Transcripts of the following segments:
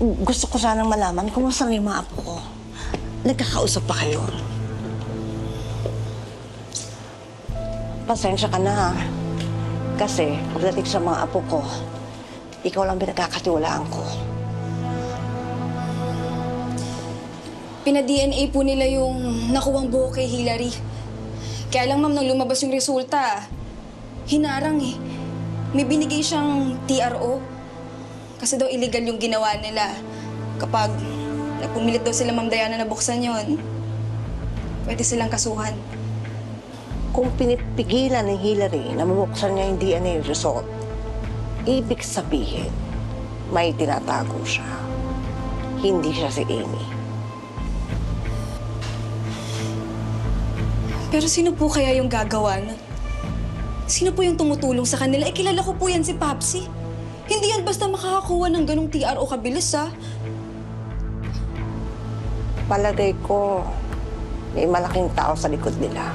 gusto ko sanang malaman kung saan yung mga apo ko. Nagkakausap pa kayo. Pasensya ka na ha. Kasi pagdating sa mga apo ko, ikaw lang pinagkakatiwalaan ko. Pina-DNA po nila yung nakuwang buhok kay Hillary. Kaya lang ma'am, nang lumabas yung resulta, hinarang eh. May binigay siyang TRO. Kasi daw illegal yung ginawa nila. Kapag napumilit daw sila Ma'am Diana na buksan yon, pwede silang kasuhan. Kung pinipigilan ni Hillary na mabuksan niya yung DNA result, ibig sabihin, may tinatago siya. Hindi siya si Amy. Pero sino po kaya yung gagawa nun? Sino po yung tumutulong sa kanila? Eh, kilala ko po yan si Papsi. Hindi yan basta makakakuha ng ganong TRO kabilis, ah. Palagay ko, may malaking tao sa likod nila.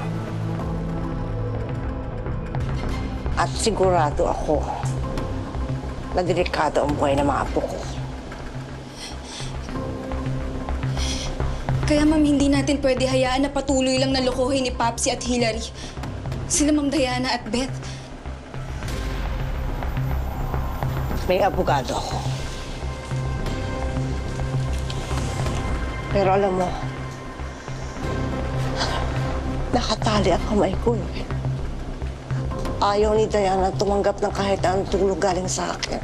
At sigurado ako na delikado ang buhay ng mga apo ko. Kaya ma'am, hindi natin pwede hayaan na patuloy lang na lokohin ni Papsi at Hillary. Sila Ma'am Diana at Beth. May abogado ako. Pero alam mo, nakatali ang kamay ko eh. Ayaw ni Diana tumanggap ng kahit anong tulong galing sa akin.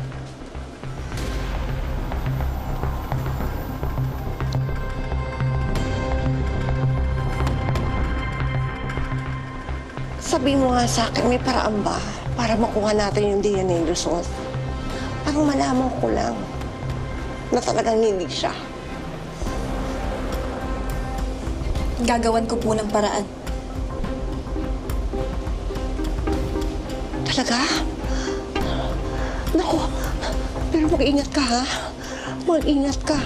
Sabi mo nga sa akin, may paraan ba para makuha natin yung DNA result? Parang malaman ko lang na talagang hindi siya. Gagawan ko po ng paraan. Talaga? Naku, pero mag-ingat ka ha. Mag-ingat ka.